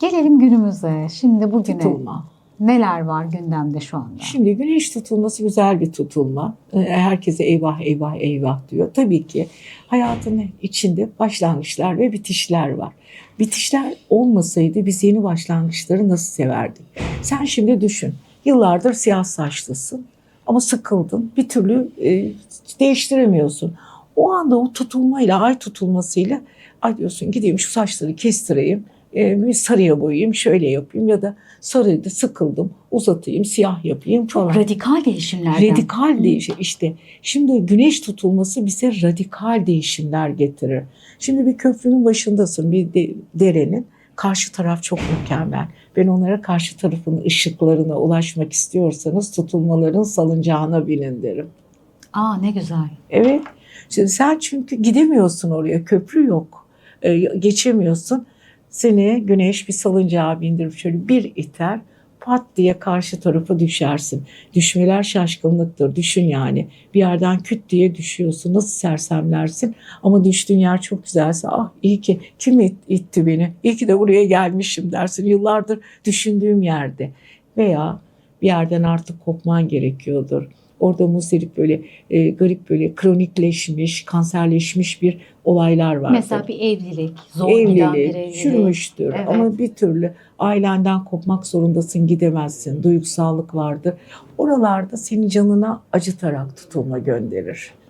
Gelelim günümüze. Şimdi bugüne Tutulma. neler var gündemde şu anda? Şimdi güneş tutulması güzel bir tutulma. Ee, Herkese eyvah eyvah eyvah diyor. Tabii ki hayatın içinde başlangıçlar ve bitişler var. Bitişler olmasaydı biz yeni başlangıçları nasıl severdik? Sen şimdi düşün. Yıllardır siyah saçlısın ama sıkıldın. Bir türlü e, değiştiremiyorsun. O anda o tutulmayla, ay tutulmasıyla ay diyorsun gideyim şu saçları kestireyim. E, bir sarıya boyayayım, şöyle yapayım ya da sarıydı sıkıldım, uzatayım, siyah yapayım falan. Radikal değişimlerden. Radikal değişim işte. Şimdi güneş tutulması bize radikal değişimler getirir. Şimdi bir köprünün başındasın, bir de- derenin. Karşı taraf çok mükemmel. Ben onlara karşı tarafın ışıklarına ulaşmak istiyorsanız tutulmaların salıncağına binin derim. Aa ne güzel. Evet. Şimdi sen çünkü gidemiyorsun oraya. Köprü yok. Ee, geçemiyorsun. Seni güneş bir salıncağa bindirip şöyle bir iter. Pat diye karşı tarafa düşersin. Düşmeler şaşkınlıktır. Düşün yani. Bir yerden küt diye düşüyorsun. Nasıl sersemlersin. Ama düştüğün yer çok güzelse ah iyi ki kim it- itti beni? İyi ki de buraya gelmişim dersin. Yıllardır düşündüğüm yerde. Veya bir yerden artık kopman gerekiyordur. Orada muzdarip böyle e, garip böyle kronikleşmiş, kanserleşmiş bir olaylar vardır. Mesela bir evlilik, zor giden bir Evlilik, evlilik. çürümüştür Evet. ama bir türlü ailenden kopmak zorundasın, gidemezsin. Duygusallık vardır. Oralarda seni canına acıtarak tutulma gönderir.